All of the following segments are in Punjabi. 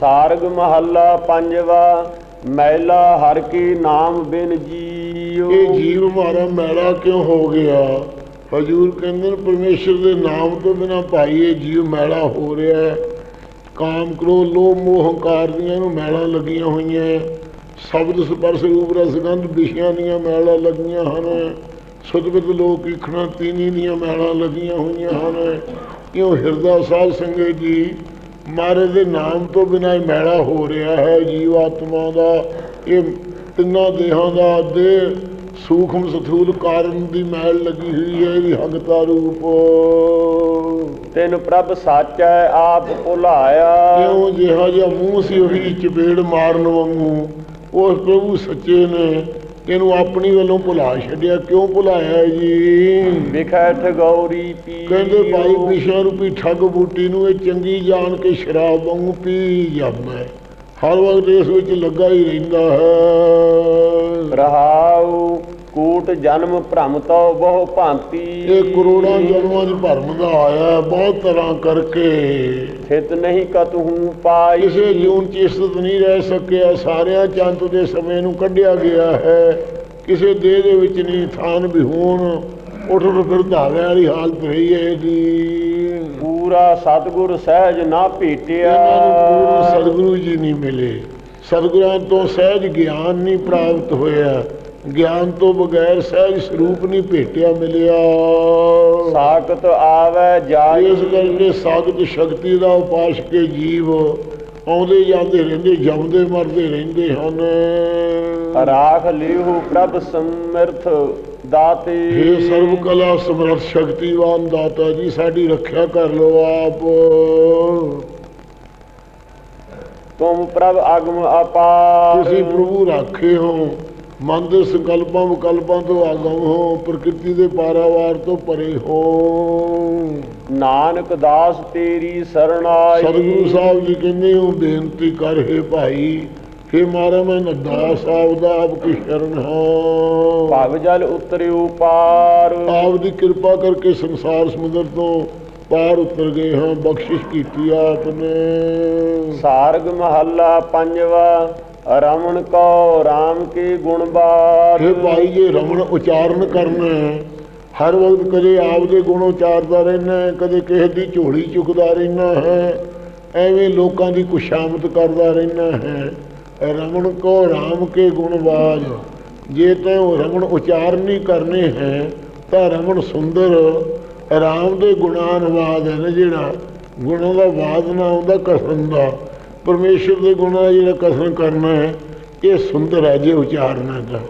ਸਾਰਗ ਮਹੱਲਾ ਪੰਜਵਾ, ਮੈਲਾ ਹਰ ਕੀ ਨਾਮ ਬਿਨ ਜੀਉ। ਇਹ ਜੀਵ ਮਾਰਾ ਮੈਲਾ ਕਿਉਂ ਹੋ ਗਿਆ? ਹਜੂਰ ਕਹਿੰਦੇ ਨੇ ਪਰਮੇਸ਼ਰ ਦੇ ਨਾਮ ਤੋਂ ਬਿਨਾ ਭਾਈ ਇਹ ਜੀਵ ਮੈਲਾ ਹੋ ਰਿਹਾ ਹੈ। ਕਾਮ, ਕ੍ਰੋਧ, ਲੋਭ, ਮੋਹ, ਹੰਕਾਰ ਦੀਆਂ ਨੂੰ ਮੈਲਾਂ ਲੱਗੀਆਂ ਹੋਈਆਂ ਸ਼ਬਦ, ਸਪਰਸ਼, ਰੂਪ, ਰਸ, ਗੰਧ, ਵਿਸ਼ਿਆਂ ਦੀਆਂ ਮੈਲਾਂ ਲੱਗੀਆਂ ਹਨ ਸੁਧਬਿਤ ਲੋਕ ਇਖਣਾ ਤੀਨੀ ਦੀਆਂ ਮੈਲਾਂ ਲੱਗੀਆਂ ਹੋਈਆਂ ਹਨ ਕਿਉਂ ਹਿਰਦਾ ਸਾਧ ਸੰਗਤ ਜੀ ਮਾਰੇ ਦੇ ਨਾਮ ਤੋਂ ਬਿਨਾਂ ਹੀ ਮੈਲਾ ਹੋ ਰਿਹਾ ਹੈ ਜੀਵ ਆਤਮਾ ਦਾ ਇਹ ਤਿੰਨਾਂ ਦੇਹਾਂ ਦਾ ਦੇ ਸੂਖਮ ਸਥੂਲ ਕਾਰਨ ਦੀ ਮੈਲ ਲੱਗੀ ਹੋਈ ਹੈ ਇਹਦੀ ਹਗਤਾ ਰੂਪ। ਤਿਨ ਪ੍ਰਭ ਸਾਚੈ ਆਪ ਭੁਲਾਇਆ। ਕਿਉਂ ਜਿਹਾ ਜਿਹਾ ਮੂੰਹ ਸੀ ਉਹੀ ਚਪੇੜ ਮਾਰਨ ਵਾਂਗੂ। ਉਸ ਪ੍ਰਭੂ ਸੱਚੇ ਨੇ ਇਹਨੂੰ ਆਪਣੀ ਵੱਲੋਂ ਭੁਲਾ ਛੱਡਿਆ ਕਿਉਂ ਭੁਲਾਇਆ ਜੀ? ਵਿਖੈ ਠਗੌਰੀ ਪੀ ਕਹਿੰਦੇ ਭਾਈ ਵਿਸ਼ਾ ਰੂਪੀ ਠੱਗ ਬੂਟੀ ਨੂੰ ਇਹ ਚੰਗੀ ਜਾਣ ਕੇ ਸ਼ਰਾਬ ਵਾਂਗੂ ਪੀ ਜਾਂਦਾ ਹਰ ਵਕਤ ਇਸ ਵਿੱਚ ਲੱਗਾ ਹੀ ਰਹਿੰਦਾ ਹੈ। ਰਹਾਉ ਕੂਟ ਜਨਮ ਭ੍ਰਮ ਤੋ ਬਹੁ ਭਾਂਤੀ। ਇਹ ਕਰੋੜਾਂ ਜਨਮਾਂ ਦੀ ਭਰਮ ਦਾ ਆਇਆ ਬਹੁਤ ਤਰ੍ਹਾਂ ਕਰਕੇ ਥਿਤ ਨਹੀਂ ਕਤਹੂ ਪਾਈ। ਕਿਸੇ ਜੂਨ ਚ ਇਸਤ ਨਹੀਂ ਰਹਿ ਸਕਿਆ ਸਾਰਿਆਂ ਚੰਤ ਦੇ ਸਮੇਂ ਨੂੰ ਕੱਢਿਆ ਗਿਆ ਹੈ। ਕਿਸੇ ਦੇਹ ਦੇ ਵਿੱਚ ਨਹੀਂ ਥਾਨ ਵੀ ਹੋਣ ਉੱਠ ਉੱਠ ਫਿਰ ਧਾਵਿਆਂ ਵਾਲੀ ਹਾਲਤ ਰਹੀ ਹੈ ਇਹਦੀ। ਪੂਰਾ ਸਤਗੁਰ ਸਹਿਜ ਨਾ ਭੇਟਿਆ। ਸਤਿਗੁਰੂ ਜੀ ਨਹੀਂ ਮਿਲੇ। ਸਤਿਗੁਰਾਂ ਤੋਂ ਸਹਿਜ ਗਿਆਨ ਨਹੀਂ ਪ੍ਰਾਪਤ ਹੋਇਆ। ਗਿਆਨ ਤੋਂ ਬਗੈਰ ਸਹਿਜ ਸਰੂਪ ਨਹੀਂ ਭੇਟਿਆ ਮਿਲਿਆ। ਸਾਖਤ ਆਵੈ ਜਾਈ ਇਸ ਕਰਕੇ ਸਾਗਤ ਸ਼ਕਤੀ ਦਾ ਉਪਾਸ ਕੇ ਜੀਵ ਆਉਂਦੇ ਜਾਂਦੇ ਰਹਿੰਦੇ ਜੰਮਦੇ ਮਰਦੇ ਰਹਿੰਦੇ ਹਨ। ਰਾਖ ਲਿਹੁ ਪ੍ਰਭ ਸਮਰਥ ਦਾਤੇ। हे ਸਰਵ ਕਲਾ ਸਮਰਥ ਸ਼ਕਤੀਵਾਨ ਦਾਤਾ ਜੀ ਸਾਡੀ ਰੱਖਿਆ ਕਰ ਲਓ ਆਪ। ਤੁਮ ਪ੍ਰਭ ਅਗਮ ਅਪਾਰ। ਤੁਸੀਂ ਪ੍ਰਭੂ ਰਾਖੇ ਹੋ। ਮਨ ਦੇ ਸੰਕਲਪਾਂ ਵਿਕਲਪਾਂ ਤੋਂ ਆਗਮ ਹੋ ਪ੍ਰਕਿਰਤੀ ਦੇ ਪਾਰਾਵਾਰ ਤੋਂ ਪਰੇ ਹੋ। ਨਾਨਕ ਦਾਸ ਤੇਰੀ ਸਰਣਾਈ ਸਤਿਗੁਰੂ ਸਾਹਿਬ ਜੀ ਕਹਿੰਦੇ ਹੋ ਬੇਨਤੀ ਕਰ ਹੈ ਭਾਈ हे ਮਾਰਾ ਮੈਂ ਨਦਾਸ ਆਪ ਦਾ ਆਪ ਕੀ ਸ਼ਰਨ ਹਾਂ। ਭਵ ਜਲ ਉਤਰਿਉ ਪਾਰ। ਆਪ ਦੀ ਕਿਰਪਾ ਕਰਕੇ ਸੰਸਾਰ ਸਮੁੰਦਰ ਤੋਂ ਪਾਰ ਉਤਰ ਗਏ ਹਾਂ ਬਖਸ਼ਿਸ਼ ਕੀਤੀ ਆਪ ਨੇ ਸਾਰਗ ਮਹੱਲਾ ਪੰਜਵਾ। ਰਮਣ ਕੋ RAM ਕੇ ਗੁਣ ਬਾਤ। ਇਹ ਭਾਈ ਜੇ ਰਮਣ ਉਚਾਰਨ ਕਰਨਾ ਹਰ ਵਕਤ ਕਦੇ ਆਪ ਦੇ ਗੁਣ ਉਚਾਰਦਾ ਰਹਿਣਾ ਹੈ, ਕਦੇ ਕਿਸੇ ਦੀ ਝੋਲੀ ਚੁੱਕਦਾ ਰਹਿਣਾ ਹੈ ਐਵੇਂ ਲੋਕਾਂ ਦੀ ਕੁਸ਼ਾਮਤ ਕਰਦਾ ਰਹਿਣਾ ਹੈ। ਰਮਣ ਕੋ ਰਾਮ ਕੇ ਗੁਣ ਬਾਜ ਜੇ ਤੈਂ ਉਹ ਰਮਣ ਉਚਾਰਨ ਨਹੀਂ ਕਰਨੇ ਹੈ ਤਾਂ ਰਮਣ ਸੁੰਦਰ ਰਾਮ ਦੇ ਗੁਣਾਨਵਾਦ ਹੈ ਨਾ ਜਿਹੜਾ ਗੁਣਾਂ ਦਾ ਵਾਦ ਨਾ ਆਉਂਦਾ ਕਸਮ ਦਾ। ਪਰਮੇਸ਼ਰ ਦੇ ਗੁਣਾਂ ਦਾ ਜਿਹੜਾ ਕਸਨ ਕਰਨਾ ਹੈ ਇਹ ਸੁੰਦਰ ਹੈ ਜੇ ਉਚਾਰਨਾ ਦਾ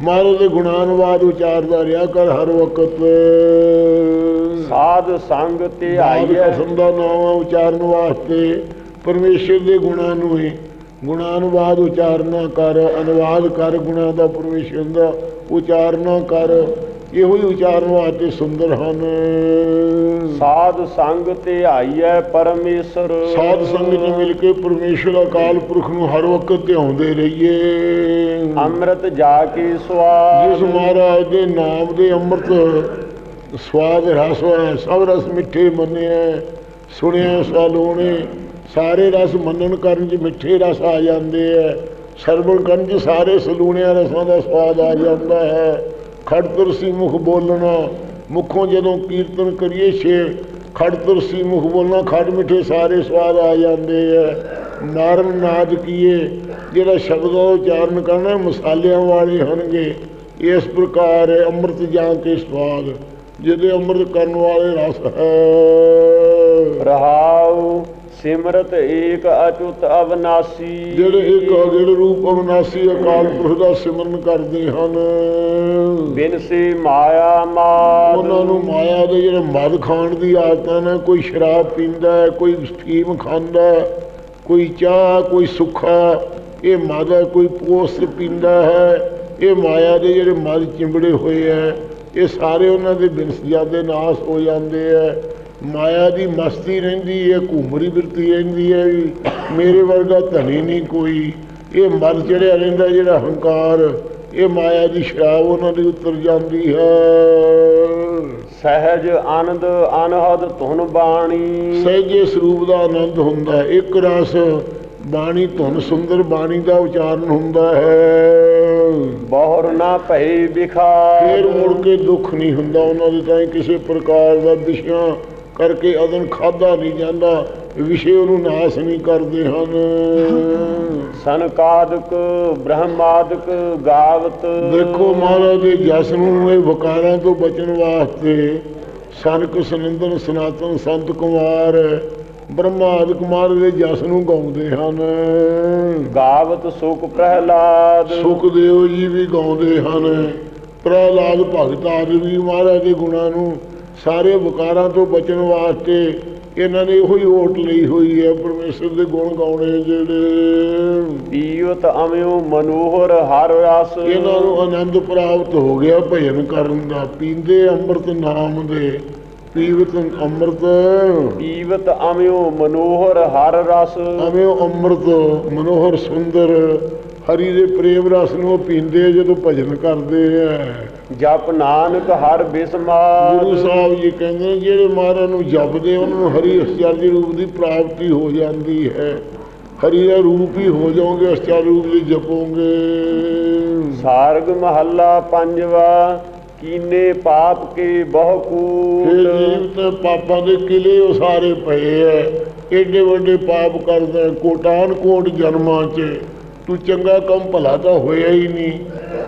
ਮਹਾਰਾਜ ਦੇ ਗੁਣਾਨਵਾਦ ਉਚਾਰਦਾ ਰਿਹਾ ਕਰ ਹਰ ਵਕਤ। ਸਾਧ ਸੰਗ ਤੇ ਆਈ ਆਈਐ ਕਸਮ ਦਾ ਨਾਮ ਉਚਾਰਨ ਵਾਸਤੇ। ਪਰਮੇਸ਼ਰ ਦੇ ਗੁਣਾਂ ਨੂੰ ਹੀ। ਗੁਣਾਨੁਵਾਦ ਉਚਾਰਨਾ ਕਰ ਅਨੁਵਾਦ ਕਰ ਗੁਣਾਂ ਦਾ ਪਰਮੇਸ਼ਰ ਦਾ। ਉਚਾਰਨਾ ਕਰ। ਇਹੋ ਹੀ ਉਚਾਰਨ ਵਾਸਤੇ ਸੁੰਦਰ ਹਨ। ਸਾਧ ਸੰਗ ਤੇ ਆਈਐ ਪਰਮੇਸ਼ਰ। ਸਾਧ ਸੰਗਤ ਨੇ ਮਿਲ ਕੇ ਪਰਮੇਸ਼ਰ ਅਕਾਲ ਪੁਰਖ ਨੂੰ ਹਰ ਵਕਤ ਧਿਆਉਂਦੇ ਰਹੀਏ। ਅੰਮ੍ਰਿਤ ਜਾ ਕੇ ਸਵਾਦ ਜਿਸ ਮਹਾਰਾਜ ਦੇ ਨਾਮ ਦੇ ਅੰਮ੍ਰਿਤ ਸਵਾਦ ਰਸ ਹੈ ਸਭ ਰਸ ਮਿੱਠੇ ਮੰਨਿਆ। ਸੁਣਿਆ ਸਲੋਣੇ ਸਾਰੇ ਰਸ ਮੰਨਣ ਕਰਨ ਚ ਮਿੱਠੇ ਰਸ ਆ ਜਾਂਦੇ ਹੈ ਸਰਵਣ ਕਰਨ ਚ ਸਾਰੇ ਸਲੂਣਿਆਂ ਰਸਾਂ ਦਾ ਸਵਾਦ ਆ ਜਾਂਦਾ ਹੈ। ਖੜ ਤੁਰਸੀ ਮੁਖ ਬੋਲਣਾ। ਮੁਖੋਂ ਜਦੋਂ ਕੀਰਤਨ ਕਰੀਏ ਛੇ ਖੜ ਤੁਰਸੀ ਮੁਖ ਬੋਲਣਾ। ਖੜ ਮਿੱਠੇ ਸਾਰੇ ਸਵਾਦ ਆ ਜਾਂਦੇ ਹੈ ਨਾਰਨ ਨਾਦ ਕੀਏ ਜਿਹੜਾ ਸ਼ਬਦ ਉਚਾਰਨ ਕਰਨਾ ਮਸਾਲਿਆਂ ਵਾਲੇ ਹੋਣਗੇ। ਇਸ ਪ੍ਰਕਾਰ ਅੰਮ੍ਰਿਤ ਜਾਂ ਕੇ ਸਵਾਦ ਜਿਹਦੇ ਅੰਮ੍ਰਿਤ ਕਰਨ ਵਾਲੇ ਰਸ ਹੈ। ਰਹਾਉ ਸਿਮਰਤ ਏਕ ਅਚੁੱਤ ਅਵਨਾਸੀ। ਜਿਹੜੇ ਇੱਕ ਅਗੜ ਰੂਪ ਅਵਨਾਸੀ ਅਕਾਲ ਪੁਰਖ ਦਾ ਸਿਮਰਨ ਕਰਦੇ ਹਨ। ਬਿਨ ਮਾਇਆ ਮਾਦ ਉਹਨਾਂ ਨੂੰ ਮਾਇਆ ਦੇ ਜਿਹੜੇ ਮਦ ਖਾਣ ਦੀ ਆਦਤਾਂ ਨੇ, ਕੋਈ ਸ਼ਰਾਬ ਪੀਂਦਾ ਹੈ, ਕੋਈ ਸਟੀਮ ਖਾਂਦਾ ਹੈ, ਕੋਈ ਚਾਹ, ਕੋਈ ਸੁੱਖਾ, ਇਹ ਮਦ ਕੋਈ ਪੋਸਟ ਪੀਂਦਾ ਹੈ, ਇਹ ਮਾਇਆ ਦੇ ਜਿਹੜੇ ਮਦ ਚਿੰਬੜੇ ਹੋਏ ਹੈ, ਇਹ ਸਾਰੇ ਉਹਨਾਂ ਦੇ ਬਿਨਸਜਾਦੇ ਨਾਸ ਹੋ ਜਾਂਦੇ ਹੈ। ਮਾਇਆ ਦੀ ਮਸਤੀ ਰਹਿੰਦੀ ਹੈ, ਘੁੰਮਰੀ ਫਿਰਦੀ ਰਹਿੰਦੀ ਹੈ ਵੀ, ਮੇਰੇ ਵਰਗਾ ਧਨੀ ਨਹੀਂ ਕੋਈ। ਇਹ ਮਰ ਚੜਿਆ ਰਹਿੰਦਾ, ਜਿਹੜਾ ਹੰਕਾਰ ਇਹ ਮਾਇਆ ਦੀ ਸ਼ਰਾਬ ਉਹਨਾਂ ਦੀ ਉਤਰ ਜਾਂਦੀ ਹੈ। ਸਹਿਜ ਆਨੰਦ ਅਨਹਦ ਧੁਨ ਬਾਣੀ। ਸਹਿਜੇ ਸਰੂਪ ਦਾ ਆਨੰਦ ਹੁੰਦਾ। ਇੱਕ ਰਸ ਬਾਣੀ ਧੁਨ ਸੁੰਦਰ ਬਾਣੀ ਦਾ ਉਚਾਰਨ ਹੁੰਦਾ ਹੈ। ਬਹੁਰ ਨਾ ਭਈ ਵਿਖਾਰ। ਫੇਰ ਮੁੜ ਕੇ ਦੁੱਖ ਨਹੀਂ ਹੁੰਦਾ। ਉਹਨਾਂ ਦੇ ਤਾਂ ਕਿਸੇ ਪ੍ਰਕਾਰ ਦਾ ਵਿਸ਼ਿਆਂ ਕਰਕੇ ਅਦਨ ਖਾਦਾ ਨਹੀਂ ਜਾਂਦਾ। ਵਿਸ਼ੇ ਉਹਨੂੰ ਨਾਸ ਨਹੀਂ ਕਰਦੇ ਹਨ। ਸੰਕਾਦਕ ਬ੍ਰਹਮਾਦਕ ਗਾਵਤ। ਦੇਖੋ ਮਹਾਰਾਜ ਦੇ ਜਸ ਨੂੰ ਇਹ ਵਕਾਰਾਂ ਤੋਂ ਬਚਣ ਵਾਸਤੇ ਸਨਕ ਸਨੰਦਨ ਸਨਾਤਨ ਸੰਤ ਕੁਮਾਰ ਬ੍ਰਹਮਾਦ ਕੁਮਾਰ ਦੇ ਜਸ ਨੂੰ ਗਾਉਂਦੇ ਹਨ। ਗਾਵਤ ਸੁਖ ਪ੍ਰਹਿਲਾਦ। ਸੁਖਦੇਵ ਜੀ ਵੀ ਗਾਉਂਦੇ ਹਨ। ਪ੍ਰਹਲਾਦ ਭਗਤ ਆਦਿ ਵੀ ਮਹਾਰਾਜ ਦੇ ਗੁਣਾਂ ਨੂੰ ਸਾਰੇ ਵਕਾਰਾਂ ਤੋਂ ਬਚਣ ਵਾਸਤੇ ਇਹਨਾਂ ਨੇ ਉਹੀ ਓਟ ਲਈ ਹੋਈ ਹੈ ਪਰਮੇਸ਼ਰ ਦੇ ਗੁਣ ਗਾਉਣੇ ਜਿਹੜੇ। ਪੀਵਤ ਅਮਿਓ ਮਨੋਹਰ ਹਰ ਰਸ ਇਹਨਾਂ ਨੂੰ ਆਨੰਦ ਪ੍ਰਾਪਤ ਹੋ ਗਿਆ ਭਜਨ ਕਰਨ ਦਾ। ਪੀਂਦੇ ਅੰਮ੍ਰਿਤ ਨਾਮ ਦੇ ਪੀਵਤ ਅੰਮ੍ਰਿਤ। ਪੀਵਤ ਅਮਿਓ ਮਨੋਹਰ ਹਰ ਰਸ। ਅਵੇਂ ਅੰਮ੍ਰਿਤ ਮਨੋਹਰ ਸੁੰਦਰ ਹਰੀ ਦੇ ਪ੍ਰੇਮ ਰਸ ਨੂੰ ਪੀਂਦੇ ਜਦੋਂ ਭਜਨ ਕਰਦੇ ਆ। ਜਪ ਨਾਨਕ ਹਰ ਬਿਸਮਾਰ। ਗੁਰੂ ਸਾਹਿਬ ਜੀ ਕਹਿੰਦੇ ਜਿਹੜੇ ਮਹਾਰਾਜ ਨੂੰ ਜਪਦੇ ਉਹਨਾਂ ਨੂੰ ਹਰੀ ਅਸਚਾਰੀ ਰੂਪ ਦੀ ਪ੍ਰਾਪਤੀ ਹੋ ਜਾਂਦੀ ਹੈ। ਹਰੀ ਦਾ ਰੂਪ ਹੀ ਹੋ ਜਾਓਗੇ ਅਸਚਾਰੀ ਰੂਪ ਦੀ ਜਪੋਗੇ। ਸਾਰਗ ਮਹੱਲਾ ਪੰਜਵਾ ਕੀਨੇ ਪਾਪ ਕੇ ਬਹੁ ਇਹ ਕੂਟ ਜੀਵ ਤੇ ਪਾਪਾਂ ਦੇ ਕਿਲੇ ਉਸਾਰੇ ਪਏ ਐ। ਏਡੇ ਵੱਡੇ ਪਾਪ ਕਰਦਾ ਕੋਟਾਨ ਕੋਟ ਜਨਮਾਂ 'ਚ। ਤੂੰ ਚੰਗਾ ਕੰਮ ਭਲਾ ਤਾਂ ਹੋਇਆ ਹੀ ਨਹੀਂ।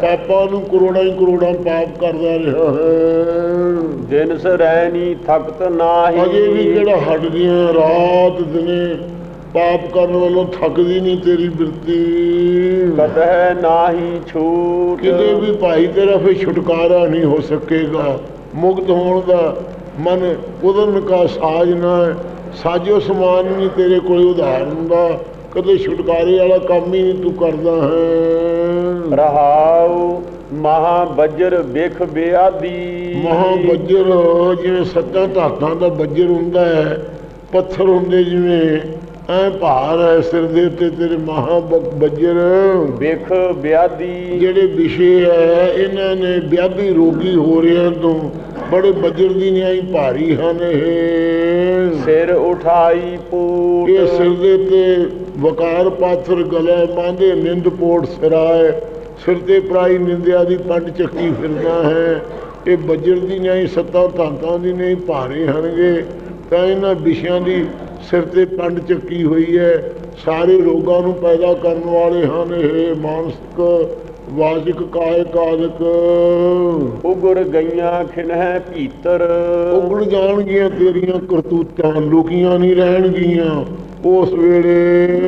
ਪਾਪਾਂ ਨੂੰ ਕਰੋੜਾਂ ਹੀ ਕਰੋੜਾਂ ਪਾਪ ਕਰਦਾ ਰਿਹਾ ਹੈ। ਦਿਨ ਸਰੈਣੀ ਥਕਤ ਨਾਹੀ। ਅਜੇ ਵੀ ਕਿਹੜਾ ਹਟਦੀਆਂ ਰਾਤ ਦਿਨੇ ਪਾਪ ਕਰਨ ਵੱਲੋਂ ਥੱਕਦੀ ਨਹੀਂ ਤੇਰੀ ਬਿਰਤੀ। ਕਤਹਿ ਨਾਹੀ ਛੂਟ। ਕਿਤੇ ਵੀ ਭਾਈ ਤੇਰਾ ਫੇ ਛੁਟਕਾਰਾ ਨਹੀਂ ਹੋ ਸਕੇਗਾ। ਮੁਕਤ ਹੋਣ ਦਾ ਮਨ ਉਦਨ ਕਾ ਸਾਜ ਨਾ। ਸਾਜੋ ਸਮਾਨ ਨਹੀਂ ਤੇਰੇ ਕੋਲ ਉਦਾਹਰਨ ਦਾ ਕਦੇ ਛੁਟਕਾਰੇ ਵਾਲਾ ਕੰਮ ਹੀ ਤੂੰ ਕਰਦਾ ਹੈ। ਰਹਾਉ ਮਹਾ ਬੱਜਰ ਬਿਖ ਬਿਆਦੀ ਮਹਾ ਬੱਜਰ ਜਿਵੇਂ ਸੱਤਾਂ ਧਾਤਾਂ ਦਾ ਬੱਜਰ ਹੁੰਦਾ ਹੈ ਪੱਥਰ ਹੁੰਦੇ ਜਿਵੇਂ ਐ ਭਾਰ ਹੈ ਸਿਰ ਦੇ ਉੱਤੇ ਤੇਰੇ ਮਹਾ ਬੱਜਰ। ਬਿਖ ਬਿਆਦੀ ਜਿਹੜੇ ਵਿਸ਼ੇ ਹੈ ਇਹਨਾਂ ਨੇ ਵਿਆਧੀ ਰੋਗੀ ਹੋ ਰਿਆਂ ਤੋਂ ਬੜੇ ਬੱਜਰ ਦੀ ਨਿਆਈ ਭਾਰੀ ਹਨ ਇਹ। ਸਿਰ ਉਠਾਈ ਪੂਟ ਇਹ ਸਿਰ ਦੇ ਤੇ ਵਕਾਰ ਪਾਥਰ ਗਲੇ ਮਾਂਦੇ ਨਿੰਦ ਪੋਟ ਸਿਰਾਏ। ਸਿਰ ਤੇ ਪ੍ਰਾਈ ਨਿੰਦਿਆ ਦੀ ਪੰਡ ਚੱਕੀ ਫਿਰਦਾ ਹੈ। ਇਹ ਬੱਜਰ ਦੀ ਨਿਆਈ ਸੱਤਾ ਧਾਂਤਾਂ ਦੀ ਨਹੀਂ ਭਾਰੇ ਹਨਗੇ। ਤਾਂ ਇਹਨਾਂ ਵਿਸ਼ਿਆਂ ਦੀ ਸਿਰ ਤੇ ਪੰਡ ਚੱਕੀ ਹੋਈ ਹੈ। ਸਾਰੇ ਰੋਗਾਂ ਨੂੰ ਪੈਦਾ ਕਰਨ ਵਾਲੇ ਹਨ ਇਹ ਮਾਨਸਿਕ ਵਾਚਿਕ ਕਾਇਕ ਆਦਿਕ ਉਗੜ ਗਈਆਂ ਖਿਨਹਿ ਭੀਤਰ। ਉਗੜ ਜਾਣਗੀਆਂ ਤੇਰੀਆਂ ਕਰਤੂਤਾਂ ਲੁਕੀਆਂ ਨਹੀਂ ਰਹਿਣਗੀਆਂ ਉਸ ਵੇਲੇ।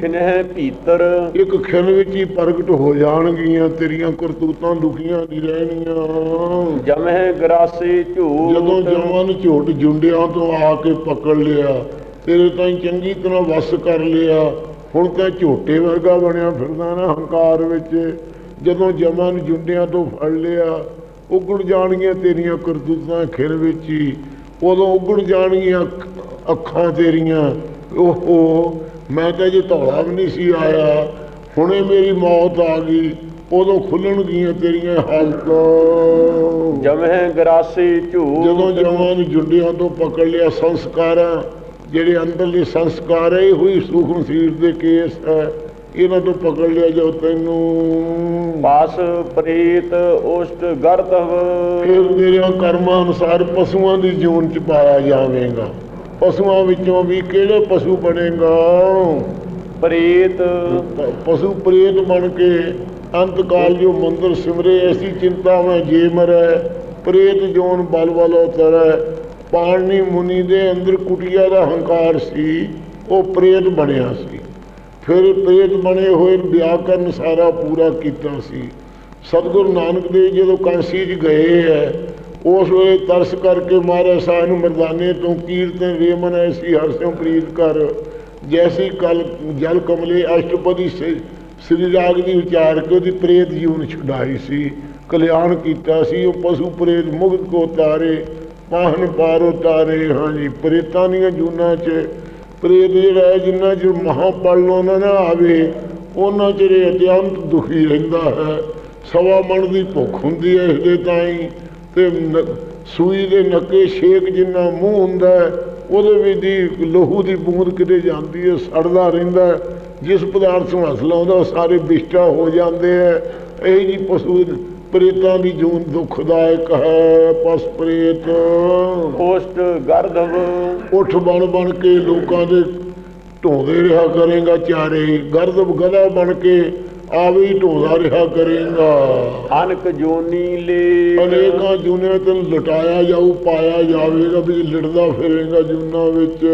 ਖਿਨਹਿ ਭੀਤਰ। ਇੱਕ ਖਿਣ ਵਿੱਚ ਹੀ ਪ੍ਰਗਟ ਹੋ ਜਾਣਗੀਆਂ ਤੇਰੀਆਂ ਕਰਤੂਤਾਂ ਲੁਕੀਆਂ ਨਹੀਂ ਰਹਿਣੀਆਂ ਜਮਹਿ ਗਰਾਸੇ ਝੂਟ ਜਦੋਂ ਜਵਾਨ ਝੋਟ ਜੁੰਡਿਆਂ ਤੋਂ ਆ ਕੇ ਪਕੜ ਲਿਆ ਤੇਰੇ ਤਾਂ ਚੰਗੀ ਤਰ੍ਹਾਂ ਵਸ ਕਰ ਲਿਆ ਹੁਣ ਤਾਂ ਝੋਟੇ ਵਰਗਾ ਬਣਿਆ ਫਿਰਦਾ ਨਾ ਹੰਕਾਰ ਵਿੱਚ। ਜਦੋਂ ਜਮਾਂ ਨੂੰ ਜੁੰਡਿਆਂ ਤੋਂ ਫੜ ਲਿਆ ਉਗੜ ਜਾਣਗੀਆਂ ਤੇਰੀਆਂ ਕਰਤੂਤਾਂ ਖਿਰ ਵਿੱਚ ਹੀ। ਉਦੋਂ ਉਗੜ ਜਾਣਗੀਆਂ ਅੱਖ- ਤੇਰੀਆਂ। ਓਹੋ ਮੈਂ ਤਾਂ ਜੇ ਧੌਲਾ ਵੀ ਨਹੀਂ ਸੀ ਆਇਆ। ਹੁਣੇ ਮੇਰੀ ਮੌਤ ਆ ਗਈ ਉਦੋਂ ਖੁੱਲਣਗੀਆਂ ਤੇਰੀਆਂ ਹਾਲਤਾਂ। ਜਮਹਿ ਗਰਾਸੇ ਝੂਟ ਜਦੋਂ ਜਵਾਨ ਜੁੰਡਿਆਂ ਤੋਂ ਪਕੜ ਲਿਆ ਸੰਸਕਾਰਾਂ ਜਿਹੜੇ ਅੰਦਰਲੇ ਸੰਸਕਾਰ ਹੈ ਇਹ ਹੋਈ ਸੂਖਮ ਸਰੀਰ ਦੇ ਕੇਸ ਹੈ। ਇਹਨਾਂ ਤੋਂ ਪਕੜ ਲਿਆ ਜੋ ਤੈਨੂੰ। ਪਾਸ ਪ੍ਰੀਤ ਉਸ਼ਟ ਗਰਤਵ ਫਿਰ ਤੇਰੇ ਕਰਮਾਂ ਅਨੁਸਾਰ ਪਸ਼ੂਆਂ ਦੀ ਜੂਨ ਚ ਪਾਇਆ ਜਾਵੇਗਾ। ਪਸ਼ੂਆਂ ਵਿੱਚੋਂ ਵੀ ਕਿਹੜੇ ਪਸ਼ੂ ਬਣੇਗਾ? ਪ੍ਰੀਤ। ਪਸ਼ੂ ਪ੍ਰੇਤ ਬਣ ਕੇ ਅੰਤ ਕਾਲ ਜੋ ਮੰਦਰ ਸਿਮਰੇ ਐਸੀ ਚਿੰਤਾ ਮੈਂ ਜੇ ਮਰੈ ਪ੍ਰੇਤ ਜੋਨ ਬਲ ਬਲ ਉਤਰੈ। ਪਾਣੀ ਮੁਨੀ ਦੇ ਅੰਦਰ ਕੁਟੀਆ ਦਾ ਹੰਕਾਰ ਸੀ, ਉਹ ਪ੍ਰੇਤ ਬਣਿਆ ਸੀ। ਫਿਰ ਪ੍ਰੇਤ ਬਣੇ ਹੋਏ ਵਿਆਕਰਨ ਸਾਰਾ ਪੂਰਾ ਕੀਤਾ ਸੀ। ਸਤਿਗੁਰੂ ਨਾਨਕ ਦੇਵ ਜਦੋਂ ਕਾਂਸੀ 'ਚ ਗਏ ਹੈ, ਉਸ ਵੇਲੇ ਤਰਸ ਕਰਕੇ ਮਹਾਰਾਜ ਸਾਹਿਬ ਨੂੰ ਮਰਦਾਨੇ ਤੋਂ ਕੀਰਤਨ ਰੇਮਨ ਐਸੀ ਹਰਸਿਓ ਪ੍ਰੀਤ ਕਰ ਜੈਸੀ ਕਲ ਜਲ ਕਮਲੇ ਅਸ਼ਟਪਦੀ ਸੇ, ਸ੍ਰੀ ਰਾਗ ਦੀ ਵਿਚਾਰ ਕੇ ਉਹਦੀ ਪ੍ਰੇਤ ਜੀਵਨ ਛੁਡਾਈ ਸੀ। ਕਲਿਆਣ ਕੀਤਾ ਸੀ, ਉਹ ਪਸ਼ੂ ਪ੍ਰੇਤ ਮੁਕਤ ਕੋ ਤਾਰੇ ਪਾਹਨ ਪਾਰ ਉਤਾਰੇ? ਹਾਂਜੀ, ਪ੍ਰੇਤਾਂ ਦੀਆਂ ਜੂਨਾਂ 'ਚ, ਪ੍ਰੇਤ ਜਿਹੜਾ ਹੈ ਜਿੰਨਾ ਚਿਰ ਮਹਾਪਲ ਨਾ ਨਾ ਆਵੇ, ਉਹਨਾਂ ਚਿਰ ਇਹ ਅਤਿਅੰਤ ਦੁਖੀ ਰਹਿੰਦਾ ਹੈ। ਸਵਾ ਮਣ ਦੀ ਭੁੱਖ ਹੁੰਦੀ ਹੈ ਇਸਦੇ ਤਾਈਂ, ਤੇ ਸੂਈ ਦੇ ਨੱਕੇ ਛੇਕ ਜਿੰਨਾ ਮੂੰਹ ਹੁੰਦਾ ਉਹਦੇ ਵਿੱਚ ਦੀ ਲਹੂ ਦੀ ਬੂੰਦ ਕਿਤੇ ਜਾਂਦੀ ਹੈ, ਸੜਦਾ ਰਹਿੰਦਾ ਜਿਸ ਪਦਾਰਥ ਨੂੰ ਹੱਥ ਲਾਉਂਦਾ, ਉਹ ਸਾਰੇ ਵਿਸ਼ਟਾ ਹੋ ਜਾਂਦੇ ਹੈ। ਇਹ ਜੀ ਪਸ਼ੂ ਪ੍ਰੇਤਾਂ ਦੀ ਜੂਨ ਦੁਖਦਾਇਕ ਹੈ ਪਸ ਪ੍ਰੇਤ। ਕੋਸ਼ਟ ਗਰਧਵ ਉਠ ਬਣ ਬਣ ਕੇ ਲੋਕਾਂ ਦੇ ਢੋਂਦੇ ਰਿਹਾ ਕਰੇਗਾ ਚਾਰੇ। ਗਰਦਬ ਗਦਾ ਬਣ ਕੇ ਆਵੇ ਢੋਂਦਾ ਰਿਹਾ ਕਰੇਗਾ। ਅਨਕ ਜੋਨੀ ਲੇ ਅਨੇਕਾਂ ਜੁਨੇ ਤੈਨੂੰ ਲਟਾਇਆ ਜਾਊ ਪਾਇਆ ਜਾਵੇਗਾ ਵੀ ਲੜਦਾ ਫਿਰੇਗਾ ਜੁਨਾ ਵਿੱਚ।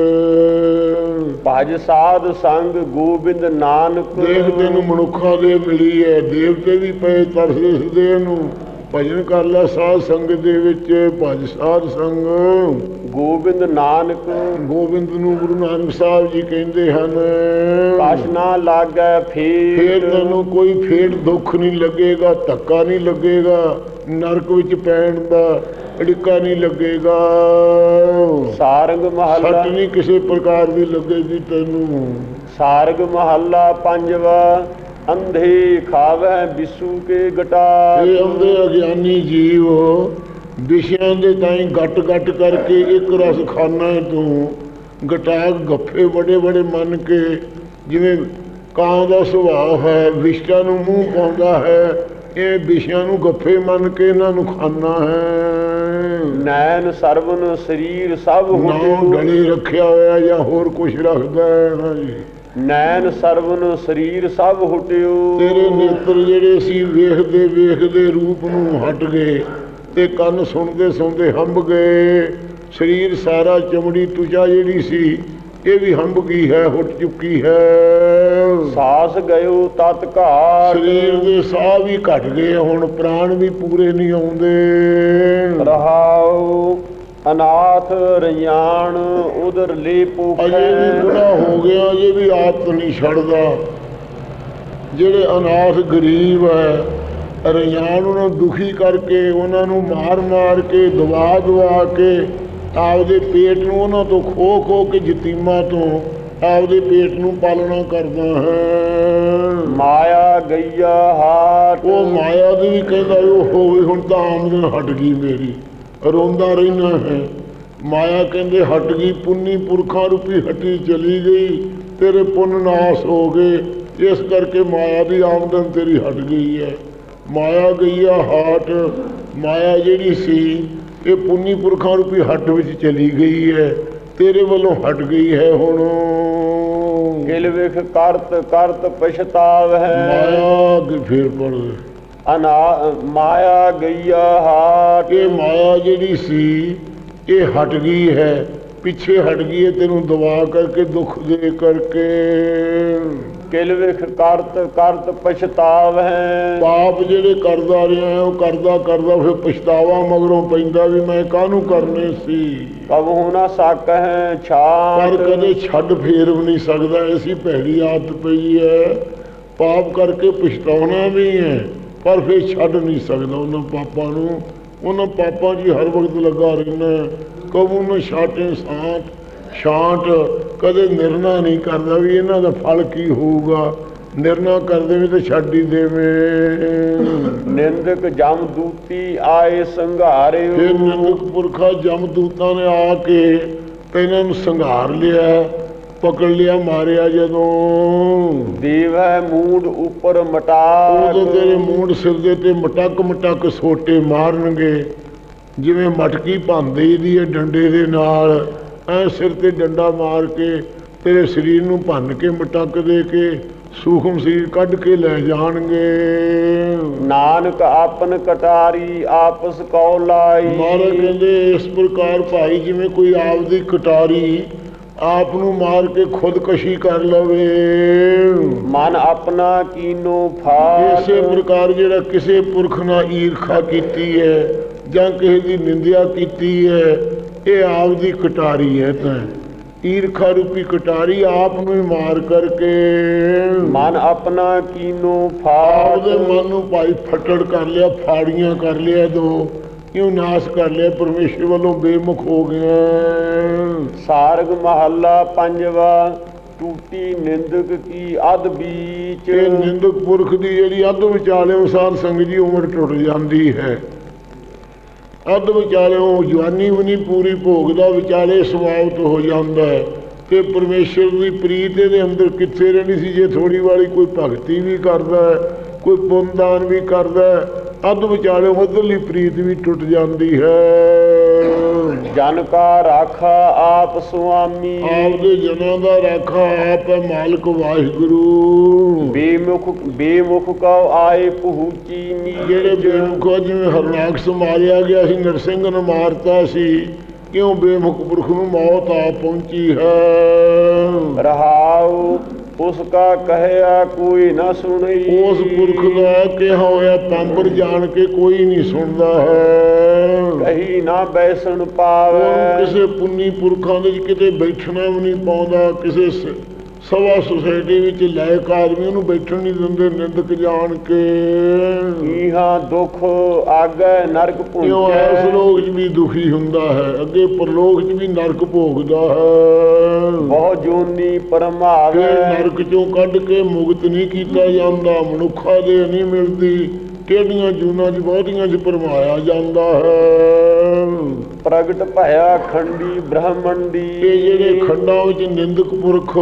ਭਜ ਸਾਧ ਸੰਗ ਗੋਬਿੰਦ ਨਾਨਕ। ਦੇਖ ਤੈਨੂੰ ਮਨੁੱਖਾਂ ਦੇ ਮਿਲੀ ਹੈ ਦੇਵਤੇ ਵੀ ਪਏ ਤਰਸ ਇਸ ਦੇ ਨੂੰ। ਭਜਨ ਕਰ ਲੈ ਸਾਧ ਸੰਗਤ ਦੇ ਵਿੱਚ ਭਜ ਸਾਧ ਸੰਗ। ਗੋਬਿੰਦ ਨਾਨਕ। ਗੋਬਿੰਦ ਨੂੰ ਗੁਰੂ ਨਾਨਕ ਸਾਹਿਬ ਜੀ ਕਹਿੰਦੇ ਹਨ ਕਛ ਨਾ ਲਾਗੈ ਫੇਰ। ਫੇਰ ਤੈਨੂੰ ਕੋਈ ਫੇਰ ਦੁੱਖ ਨਹੀਂ ਲੱਗੇਗਾ ਧੱਕਾ ਨਹੀਂ ਲੱਗੇਗਾ ਨਰਕ ਵਿੱਚ ਪੈਣ ਦਾ ਅੜਿੱਕਾ ਨਹੀਂ ਲੱਗੇਗਾ। ਸਾਰੰਗ ਮਹੱਲਾ। ਸੱਟ ਨਹੀਂ ਕਿਸੇ ਪ੍ਰਕਾਰ ਦੀ ਲੱਗੇਗੀ ਤੈਨੂੰ। ਸਾਰਗ ਮਹੱਲਾ ਪੰਜਵਾ। ਅੰਧੇ ਖਾਵੈ ਬਿਸੂ ਕੇ ਗਟਾ ਇਹ ਆਉਂਦੇ ਅਗਿਆਨੀ ਜੀਵ ਵਿਸ਼ਿਆਂ ਦੇ ਤਾਈਂ ਗੱਟ ਗੱਟ ਕਰਕੇ ਇੱਕ ਰਸ ਖਾਨਾ ਹੈ ਤੂੰ। ਗਟਾਕ ਗੱਫੇ ਬੜੇ ਬੜੇ ਮੰਨ ਕੇ ਜਿਵੇਂ ਕਾਂ ਦਾ ਸੁਭਾਅ ਹੈ ਵਿਸ਼ਟਾਂ ਨੂੰ ਮੂੰਹ ਪਾਉਂਦਾ ਹੈ ਇਹ ਵਿਸ਼ਿਆਂ ਨੂੰ ਗੱਫੇ ਮੰਨ ਕੇ ਇਹਨਾਂ ਨੂੰ ਖਾਨਾ ਹੈ। ਨੈਣ ਸਰਵਨ ਸਰੀਰ ਸਭ ਨਾ ਹੁਟਿਓ ਗਲੇ ਰੱਖਿਆ ਹੋਇਆ ਜਾਂ ਹੋਰ ਕੁਝ ਰੱਖਦਾ ਹੈ ਹਾਂਜੀ ਨੈਣ ਸਰਵਨ ਸਰੀਰ ਸਭ ਹੁਟਿਓ। ਤੇਰੇ ਨੇਤਰ ਜਿਹੜੇ ਸੀ ਵੇਖਦੇ ਵੇਖਦੇ ਰੂਪ ਨੂੰ ਹਟ ਗਏ ਤੇ ਕੰਨ ਸੁਣਦੇ ਸੁਣਦੇ ਹੰਬ ਗਏ। ਸਰੀਰ ਸਾਰਾ ਚਮੜੀ ਤੁਜਾ ਜਿਹੜੀ ਸੀ ਇਹ ਵੀ ਹੰਬ ਗਈ ਹੈ ਹੁੱਟ ਚੁੱਕੀ ਹੈ। ਸਾਸ ਗਇਓ ਤਤ ਘਾਟ। ਸਰੀਰ ਦੇ ਸਾਹ ਵੀ ਘਟ ਗਏ ਹੁਣ ਪ੍ਰਾਣ ਵੀ ਪੂਰੇ ਨਹੀਂ ਆਉਂਦੇ। ਰਹਾਉ ਅਨਾਥ ਰਿਆਣ ਉਦਰ ਲੇ ਅਜੇ ਵੀ ਬੁੜਾ ਹੋ ਗਿਆ ਅਜੇ ਵੀ ਆਦਤ ਨਹੀਂ ਛੱਡਦਾ। ਜਿਹੜੇ ਅਨਾਥ ਗਰੀਬ ਹੈ ਰਿਆਣ ਉਹਨਾਂ ਨੂੰ ਦੁਖੀ ਕਰਕੇ ਉਹਨਾਂ ਨੂੰ ਮਾਰ ਮਾਰ ਕੇ ਦਵਾ ਦਵਾ ਕੇ ਆਪਦੇ ਪੇਟ ਨੂੰ ਉਹਨਾਂ ਤੋਂ ਖੋ ਖੋ ਕੇ ਯਤੀਮਾਂ ਤੋਂ ਆਪਦੇ ਪੇਟ ਨੂੰ ਪਾਲਣਾ ਕਰਦਾ ਹੈ। ਮਾਇਆ ਗਈਆ ਹਾਟ। ਉਹ ਮਾਇਆ ਦੀ ਵੀ ਕਹਿੰਦਾ ਉਹ ਹੋਵੇ ਹੁਣ ਤਾਂ ਆਮਦਨ ਹਟ ਗਈ ਮੇਰੀ। ਰੋਂਦਾ ਰਹਿਣਾ ਹੈ। ਮਾਇਆ ਕਹਿੰਦੇ ਹਟ ਗਈ ਪੁੰਨੀ ਪੁਰਖਾਂ ਰੂਪੀ ਹਟੀ ਚਲੀ ਗਈ ਤੇਰੇ ਪੁੰਨ ਨਾਸ ਹੋ ਗਏ। ਇਸ ਕਰਕੇ ਮਾਇਆ ਦੀ ਆਮਦਨ ਤੇਰੀ ਹਟ ਗਈ ਹੈ। ਮਾਇਆ ਗਈ ਆ ਹਾਟ। ਮਾਇਆ ਜਿਹੜੀ ਸੀ ਇਹ ਪੁੰਨੀ ਪੁਰਖਾਂ ਰੂਪੀ ਹੱਟ ਵਿੱਚ ਚਲੀ ਗਈ ਹੈ। ਤੇਰੇ ਵੱਲੋਂ ਹਟ ਗਈ ਹੈ ਹੁਣ। ਗਿਲ ਵਿਖ ਕਰਤ ਕਰਤ ਪਛਤਾਵ। ਹੈ ਮਾਇਆ ਅੱਗੇ ਫੇਰ ਪੜ ਅਨਾ ਮਾਇਆ ਗਈਆ ਹਾਟ। ਇਹ ਮਾਇਆ ਜਿਹੜੀ ਸੀ ਇਹ ਹਟ ਗਈ ਹੈ। ਪਿੱਛੇ ਹਟ ਗਈ ਹੈ ਤੈਨੂੰ ਦਵਾ ਕਰਕੇ ਦੁੱਖ ਦੇ ਕਰਕੇ। ਕਿਲ ਵਿਖ ਕਰਤ ਕਰਤ ਪਛਤਾਵ ਹੈ। ਪਾਪ ਜਿਹੜੇ ਕਰਦਾ ਰਿਹਾ ਉਹ ਕਰਦਾ ਕਰਦਾ ਫਿਰ ਪਛਤਾਵਾ ਮਗਰੋਂ ਪੈਂਦਾ ਵੀ ਮੈਂ ਕਾਹਨੂੰ ਕਰਨੇ ਸੀ? ਕਬਹੁ ਨਾ ਸਕ ਹੈ ਪਰ ਛਾਟ ਕਦੇ ਛੱਡ ਫੇਰ ਵੀ ਨਹੀਂ ਸਕਦਾ ਐਸੀ ਭੈੜੀ ਆਦਤ ਪਈ ਹੈ। ਪਾਪ ਕਰਕੇ ਪਛਤਾਉਣਾ ਵੀ ਹੈ। ਪਰ ਫੇਰ ਛੱਡ ਨਹੀਂ ਸਕਦਾ ਉਹਨਾਂ ਪਾਪਾਂ ਨੂੰ। ਉਹਨਾਂ ਪਾਪਾਂ 'ਚ ਹੀ ਹਰ ਵਕਤ ਲੱਗਾ ਰਹਿਣਾ ਕਬੂ ਨੂੰ ਛਾਟੇ ਸਾਟ ਛਾਂਟ ਕਦੇ ਨਿਰਣਾ ਨਹੀਂ ਕਰਦਾ ਵੀ ਇਹਨਾਂ ਦਾ ਫਲ ਕੀ ਹੋਊਗਾ। ਨਿਰਣਾ ਕਰਦੇ ਵੀ ਤਾਂ ਛੱਡ ਹੀ ਦੇਵੇਂ। ਨਿੰਦਕ ਜਮ ਦੂਤੀ ਆਏ ਸੰਘਾਰਿਓ ਫਿਰ ਨਿੰਦਕ ਪੁਰਖਾ ਜਮਦੂਤਾਂ ਨੇ ਆ ਕੇ ਤੇ ਇਹਨਾਂ ਨੂੰ ਸੰਘਾਰ ਲਿਆ। ਪਕੜ ਲਿਆ ਮਾਰਿਆ ਜਦੋਂ। ਦੇਵ ਮੂਡ ਉੱਪਰ ਮਟਾ ਉਦੋਂ ਤੇਰੇ ਮੂੰਡ ਸਿਰ ਦੇ ਤੇ ਮਟਕ ਮਟਕ ਸੋਟੇ ਮਾਰਨਗੇ। ਜਿਵੇਂ ਮਟਕੀ ਭੰਦੇ ਦੀ ਹੈ ਡੰਡੇ ਦੇ ਨਾਲ। ਐ ਸਿਰ ਤੇ ਡੰਡਾ ਮਾਰ ਕੇ ਤੇਰੇ ਸਰੀਰ ਨੂੰ ਭੰਨ ਕੇ ਮਟਕ ਦੇ ਕੇ ਸੂਖਮ ਸਰੀਰ ਕੱਢ ਕੇ ਲੈ ਜਾਣਗੇ। ਨਾਨਕ ਆਪਨ ਕਟਾਰੀ ਆਪਸ ਕਉ ਲਾਈ? ਮਹਾਰਾਜ ਕਹਿੰਦੇ ਇਸ ਪ੍ਰਕਾਰ ਭਾਈ ਜਿਵੇਂ ਕੋਈ ਆਪਦੀ ਕਟਾਰੀ ਆਪ ਨੂੰ ਮਾਰ ਕੇ ਖੁਦਕਸ਼ੀ ਕਰ ਲਵੇ। ਮਨ ਆਪਣਾ ਕੀਨੋ ਫਾਟ ਇਸੇ ਪ੍ਰਕਾਰ ਜਿਹੜਾ ਕਿਸੇ ਪੁਰਖ ਨਾਲ ਈਰਖਾ ਕੀਤੀ ਹੈ ਜਾਂ ਕਿਸੇ ਦੀ ਨਿੰਦਿਆ ਕੀਤੀ ਹੈ ਇਹ ਆਪ ਦੀ ਕਟਾਰੀ ਹੈ ਤਾਂ। ਈਰਖਾ ਰੂਪੀ ਕਟਾਰੀ ਆਪ ਨੂੰ ਹੀ ਮਾਰ ਕਰਕੇ। ਮਨ ਆਪਣਾ ਕੀਨੋ ਫਾਟ ਆਪਦੇ ਮਨ ਨੂੰ ਭਾਈ ਫਟੜ ਕਰ ਲਿਆ ਫਾੜੀਆਂ ਕਰ ਲਿਆ ਦੋ। ਕਿਉਂ ਨਾਸ ਕਰ ਲਿਆ? ਪਰਮੇਸ਼ਰ ਵੱਲੋਂ ਬੇਮੁਖ ਹੋ ਗਿਆ। ਸਾਰਗ ਮਹੱਲਾ ਪੰਜਵਾ ਟੂਟੀ ਨਿੰਦਕ ਕੀ ਅਧ ਬੀਚ। ਇਹ ਨਿੰਦਕ ਪੁਰਖ ਦੀ ਜਿਹੜੀ ਅੱਧ ਵਿਚਾਲੇ ਅਨੁਸਾਰ ਸੰਗ ਜੀ ਉਮਰ ਟੁੱਟ ਜਾਂਦੀ ਹੈ। ਅੱਧ ਵਿਚਾਲਿਓ ਜਵਾਨੀ ਵੀ ਨਹੀਂ ਪੂਰੀ ਭੋਗਦਾ ਵਿਚਾਲੇ ਸਮਾਪਤ ਹੋ ਜਾਂਦਾ ਹੈ। ਤੇ ਪਰਮੇਸ਼ਰ ਦੀ ਪ੍ਰੀਤ ਇਹਦੇ ਅੰਦਰ ਕਿੱਥੇ ਰਹਿਣੀ ਸੀ ਜੇ ਥੋੜੀ ਵਾਲੀ ਕੋਈ ਭਗਤੀ ਵੀ ਕਰਦਾ ਕੋਈ ਪੁੰਨਦਾਨ ਵੀ ਕਰਦਾ ਅੱਧ ਵਿਚਾਲੇ ਉਧਰਲੀ ਪ੍ਰੀਤ ਵੀ ਟੁੱਟ ਜਾਂਦੀ ਹੈ। ਜਨ ਕਾ ਰਾਖਾ ਆਪ ਸੁਆਮੀ। ਆਪਦੇ ਜਨਾਂ ਦਾ ਰਾਖਾ ਆਪ ਹੈ ਮਾਲਕ ਵਾਹਿਗੁਰੂ। ਬੇਮੁਖ ਬੇਮੁਖ ਕਉ ਆਏ ਪਹੁੰਚੀ ਨੀ ਜਿਹੜੇ ਬੇਮੁਖਾ ਜਿਵੇਂ ਹਰਨਾਕਸ਼ ਮਾਰਿਆ ਗਿਆ ਸੀ ਨਰਸਿੰਘ ਨੇ ਮਾਰਤਾ ਸੀ ਕਿਉਂ ਬੇਮੁਖ ਪੁਰਖ ਨੂੰ ਮੌਤ ਆ ਪਹੁੰਚੀ ਹੈ? ਰਹਾਉ ਉਸ ਕਾ ਕਹਿਆ ਕੋਈ ਨਾ ਸੁਣਈ। ਉਸ ਪੁਰਖ ਦਾ ਕਿਹਾ ਹੋਇਆ ਪੰਬਰ ਜਾਣ ਕੇ ਕੋਈ ਨਹੀਂ ਸੁਣਦਾ ਹੈ। ਕਹੀ ਨਾ ਬੈਸਣ ਪਾਵੇ। ਕਿਸੇ ਪੁੰਨੀ ਪੁਰਖਾਂ ਦੇ ਵਿੱਚ ਕਿਤੇ ਬੈਠਣਾ ਵੀ ਨਹੀਂ ਪਾਉਂਦਾ ਕਿਸੇ ਸਭਾ ਸੁਸਾਇਟੀ ਵਿੱਚ ਲਾਇਕ ਆਦਮੀ ਉਹਨੂੰ ਬੈਠਣ ਨਹੀਂ ਦਿੰਦੇ ਨਿੰਦਕ ਜਾਣ ਕੇ। ਇਹਾਂ ਦੁਖ ਆਗੇ ਨਰਕ ਕਿਉਂ ਇਸ ਲੋਕ 'ਚ ਵੀ ਦੁਖੀ ਹੁੰਦਾ ਹੈ ਅੱਗੇ ਪਰਲੋਕ 'ਚ ਵੀ ਨਰਕ ਭੋਗਦਾ ਹੈ। ਬਹੁ ਜੂਨੀ ਪਰਮਾਵੇ ਨਰਕ ਚੋਂ ਕੱਢ ਕੇ ਮੁਕਤ ਨਹੀਂ ਕੀਤਾ ਜਾਂਦਾ ਮਨੁੱਖਾ ਦੇ ਨਹੀਂ ਮਿਲਦੀ ਕਿਹੜੀਆਂ ਜੂਨਾਂ 'ਚ ਬਹੁਤੀਆਂ 'ਚ ਪਰਮਾਇਆ ਜਾਂਦਾ ਹੈ। ਪ੍ਰਗਟ ਭਇਆ ਖੰਡੀ ਬ੍ਰਹਮੰਡੀ। ਇਹ ਜਿਹੜੇ ਖੰਡਾਂ ਵਿੱਚ ਨਿੰਦਕ ਪੁਰਖ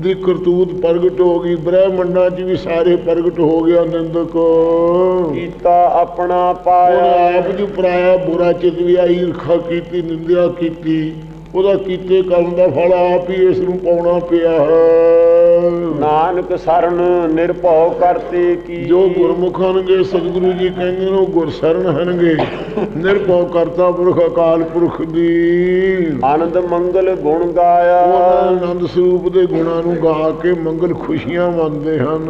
ਦੀ ਕਰਤੂਤ ਪ੍ਰਗਟ ਹੋ ਗਈ ਬ੍ਰਹਮੰਡਾਂ 'ਚ ਵੀ ਸਾਰੇ ਪ੍ਰਗਟ ਹੋ ਗਿਆ ਨਿੰਦਕ ਕੀਤਾ ਆਪਣਾ ਪਾਇਆ। ਆਪ ਜੋ ਪਰਾਇਆ ਬੁਰਾ ਚਿਤ ਵੀ ਆਈ ਈਰਖਾ ਕੀਤੀ ਨਿੰਦਿਆ ਕੀਤੀ। ਉਹਦਾ ਕੀਤੇ ਕਰਮ ਦਾ ਫਲ ਆਪ ਹੀ ਇਸ ਨੂੰ ਪਾਉਣਾ ਪਿਆ ਹੈ। ਨਾਨਕ ਸਰਨ ਨਿਰਭਉ ਕਰਤੇ ਕੀ। ਜੋ ਗੁਰਮੁਖ ਹਨਗੇ ਸਤਿਗੁਰੂ ਜੀ ਕਹਿੰਦੇ ਨੇ ਉਹ ਗੁਰਸਰਨ ਹਨਗੇ ਨਿਰਭਉ ਕਰਤਾ ਪੁਰਖ ਅਕਾਲ ਪੁਰਖ ਦੀ। ਆਨੰਦ ਮੰਗਲ ਗੁਣ ਗਾਇਆ। ਆਨੰਦ ਸਰੂਪ ਦੇ ਗੁਣਾਂ ਨੂੰ ਗਾ ਕੇ ਮੰਗਲ ਖੁਸ਼ੀਆਂ ਮੰਨਦੇ ਹਨ।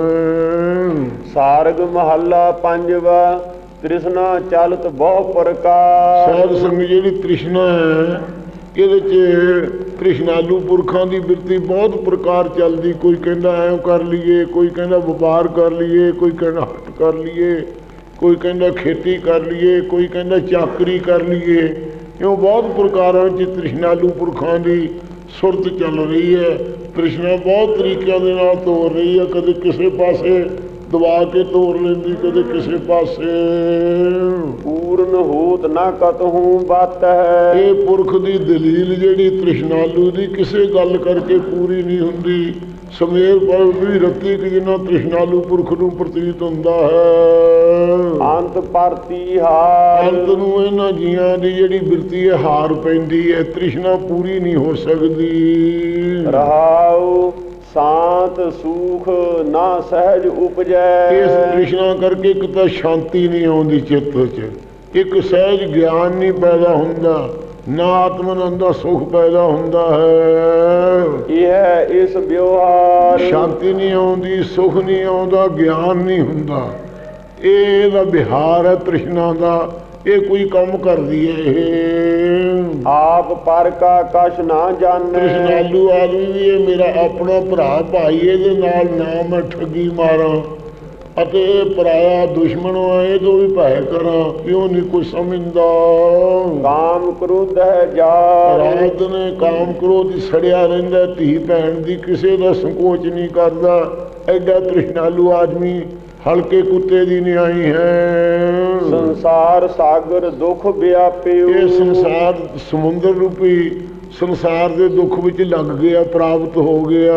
ਸਾਰਗ ਮਹੱਲਾ ਪੰਜਵਾ ਤ੍ਰਿਸ਼ਨਾ ਚਲਤ ਬਹੁ ਪ੍ਰਕਾਰ। ਸਾਧ ਸੰਗ ਜਿਹੜੀ ਤ੍ਰਿਸ਼ਨਾ ਹੈ ਇਹਦੇ ਚ ਕ੍ਰਿਸ਼ਨਾਲੂ ਪੁਰਖਾਂ ਦੀ ਬਿਰਤੀ ਬਹੁਤ ਪ੍ਰਕਾਰ ਚੱਲਦੀ। ਕੋਈ ਕਹਿੰਦਾ ਐਂ ਕਰ ਲਈਏ, ਕੋਈ ਕਹਿੰਦਾ ਵਪਾਰ ਕਰ ਲਈਏ, ਕੋਈ ਕਹਿੰਦਾ ਹੱਟ ਕਰ ਲਈਏ, ਕੋਈ ਕਹਿੰਦਾ ਖੇਤੀ ਕਰ ਲਈਏ, ਕੋਈ ਕਹਿੰਦਾ ਚਾਕਰੀ ਕਰ ਲਈਏ। ਇਉਂ ਬਹੁਤ ਪ੍ਰਕਾਰਾਂ ਵਿੱਚ ਤ੍ਰਿਸ਼ਨਾਲੂ ਪੁਰਖਾਂ ਦੀ ਸੁਰਤ ਚੱਲ ਰਹੀ ਹੈ। ਤ੍ਰਿਸ਼ਨਾ ਬਹੁਤ ਤਰੀਕਿਆਂ ਦੇ ਨਾਲ ਤੋਰ ਰਹੀ ਹੈ। ਕਦੇ ਕਿਸੇ ਪਾਸੇ ਦਬਾ ਕੇ ਤੋਰ ਲੈਂਦੀ ਕਦੇ ਕਿਸੇ ਪਾਸੇ। ਪੂਰਨ ਹੋਤ ਨਾ ਕਤਹੂ ਬਤ। ਹੈ ਇਹ ਪੁਰਖ ਦੀ ਦਲੀਲ ਜਿਹੜੀ ਤ੍ਰਿਸ਼ਨਾਲੂ ਦੀ ਕਿਸੇ ਗੱਲ ਕਰਕੇ ਪੂਰੀ ਨਹੀਂ ਹੁੰਦੀ। ਸਮੇਰ ਪਰ ਵੀ ਰਤੀ ਕਿ ਜਿੰਨਾ ਤ੍ਰਿਸ਼ਨਾਲੂ ਪੁਰਖ ਨੂੰ ਪ੍ਰਤੀਤ ਹੁੰਦਾ ਹੈ। ਅੰਤ ਪਰਤੀ ਹਾਰ। ਅੰਤ ਨੂੰ ਇਹਨਾਂ ਜੀਆਂ ਦੀ ਜਿਹੜੀ ਬਿਰਤੀ ਹੈ ਹਾਰ ਪੈਂਦੀ ਹੈ। ਤ੍ਰਿਸ਼ਨਾ ਪੂਰੀ ਨਹੀਂ ਹੋ ਸਕਦੀ। ਰਹਾਉ ਸ਼ਾਂਤ ਸੂਖ ਨਾ ਸਹਿਜ ਉਪਜੈ। ਇਸ ਤ੍ਰਿਸ਼ਨਾ ਕਰਕੇ ਇੱਕ ਤਾਂ ਸ਼ਾਂਤੀ ਨਹੀਂ ਆਉਂਦੀ ਚਿੱਤ 'ਚ ਇੱਕ ਸਹਿਜ ਗਿਆਨ ਨਹੀਂ ਪੈਦਾ ਹੁੰਦਾ ਨਾ ਆਤਮਨ ਦਾ ਸੁਖ ਪੈਦਾ ਹੁੰਦਾ ਹੈ। ਇਹ ਹੈ ਇਸ ਵਿਵਹਾਰ? ਸ਼ਾਂਤੀ ਨਹੀਂ ਆਉਂਦੀ ਸੁਖ ਨਹੀਂ ਆਉਂਦਾ ਗਿਆਨ ਨਹੀਂ ਹੁੰਦਾ। ਇਹ ਇਹਦਾ ਬਿਹਾਰ ਹੈ ਤ੍ਰਿਸ਼ਨਾ ਦਾ। ਇਹ ਕੋਈ ਕੰਮ ਕਰਦੀ ਹੈ ਇਹ। ਆਪ ਪਰ ਕਾ ਕਛ ਨਾ ਜਾਣੈ। ਤ੍ਰਿਸ਼ਨਾਲੂ ਆਦਮੀ ਵੀ ਇਹ ਮੇਰਾ ਆਪਣਾ ਭਰਾ ਭਾਈ ਇਹਦੇ ਨਾਲ ਨਾ ਮੈਂ ਠੱਗੀ ਮਾਰਾਂ ਅਤੇ ਇਹ ਪਰਾਇਆ ਦੁਸ਼ਮਣ ਆ ਇਹ ਤੋਂ ਵੀ ਭੈ ਕਰਾਂ ਕਿਉਂ ਨਹੀਂ ਕੋਈ ਸਮਝਦਾ। ਕਾਮ ਕ੍ਰੋਧ ਹੈ ਜਾਰ ਰਾਤ ਨੇ ਕਾਮ ਕ੍ਰੋਧ ਸੜਿਆ ਰਹਿੰਦਾ ਧੀ ਭੈਣ ਦੀ ਕਿਸੇ ਦਾ ਸੰਕੋਚ ਨਹੀਂ ਕਰਦਾ। ਐਡਾ ਤ੍ਰਿਸ਼ਨਾਲੂ ਆਦਮੀ ਹਲਕੇ ਕੁੱਤੇ ਦੀ ਨਿਆਈ ਹੈ। ਸੰਸਾਰ ਸਾਗਰ ਦੁਖ ਵਿਆਪਿਓ। ਇਹ ਸੰਸਾਰ ਸਮੁੰਦਰ ਰੂਪੀ ਸੰਸਾਰ ਦੇ ਦੁੱਖ ਵਿੱਚ ਲੱਗ ਗਿਆ ਪ੍ਰਾਪਤ ਹੋ ਗਿਆ।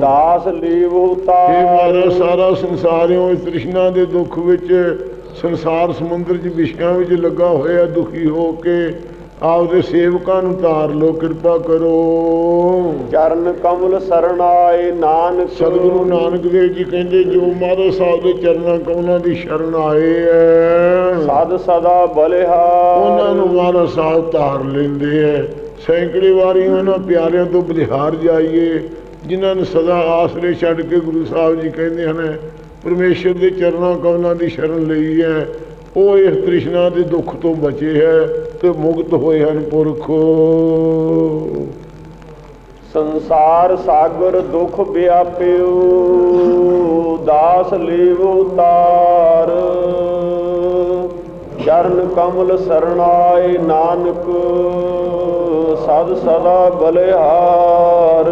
ਦਾਸ ਲੀਵ ਇਹ ਉਤਾਰ ਮਾਰਾ ਸਾਰਾ ਸੰਸਾਰਿਓ ਤ੍ਰਿਸ਼ਨਾ ਦੇ ਦੁੱਖ ਵਿੱਚ ਸੰਸਾਰ ਸਮੁੰਦਰ 'ਚ ਵਿਸ਼ਿਆਂ ਵਿੱਚ ਲੱਗਾ ਹੋਇਆ ਦੁਖੀ ਹੋ ਕੇ ਆਪਦੇ ਸੇਵਕਾਂ ਨੂੰ ਧਾਰ ਲੋ ਕਿਰਪਾ ਕਰੋ। ਚਰਨ ਕਮਲ ਸਰਣਾਏ ਨਾਨਕ। ਸਤਿਗੁਰੂ ਨਾਨਕ ਦੇਵ ਜੀ ਕਹਿੰਦੇ ਜੋ ਮਹਾਰਾਜ ਸਾਹਿਬ ਦੇ ਚਰਨਾਂ ਕਮਲਾਂ ਦੀ ਸ਼ਰਨ ਆਏ ਐ। ਸਦ ਸਦਾ ਬਲਿਹਾਰ ਉਹਨਾਂ ਨੂੰ ਮਹਾਰਾਜ ਸਾਹਿਬ ਧਾਰ ਲੈਂਦੇ ਐ। ਸੈਂਕੜੇ ਵਾਰੀ ਉਹਨਾਂ ਪਿਆਰਿਆਂ ਤੋਂ ਬਲਿਹਾਰ ਜਾਈਏ ਜਿਨ੍ਹਾਂ ਨੂੰ ਸਦਾ ਆਸਰੇ ਛੱਡ ਕੇ ਗੁਰੂ ਸਾਹਿਬ ਜੀ ਕਹਿੰਦੇ ਹਨ ਪਰਮੇਸ਼ਰ ਦੇ ਚਰਨਾਂ ਕਮਲਾਂ ਦੀ ਸ਼ਰਨ ਲਈ ਹੈ ਉਹ ਇਸ ਤ੍ਰਿਸ਼ਨਾ ਦੇ ਦੁੱਖ ਤੋਂ ਬਚੇ ਹੈ ਤੇ ਮੁਕਤ ਹੋਏ ਹਨ ਪੁਰਖੋ। ਸੰਸਾਰ ਸਾਗਰ ਦੁਖ ਵਿਆਪਿਓ ਦਾਸ ਲੀਵ ਉਤਾਰ। ਚਰਨ ਕਮਲ ਸਰਣਾਏ ਨਾਨਕ ਸਦ ਸਦਾ ਬਲਿਹਾਰ।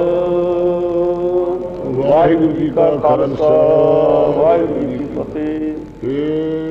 ਵਾਹਿਗੁਰੂ ਜੀ ਕਾ ਖਾਲਸਾ ਵਾਹਿਗੁਰੂ ਜੀ ਕੀ ਫਤਿਹ।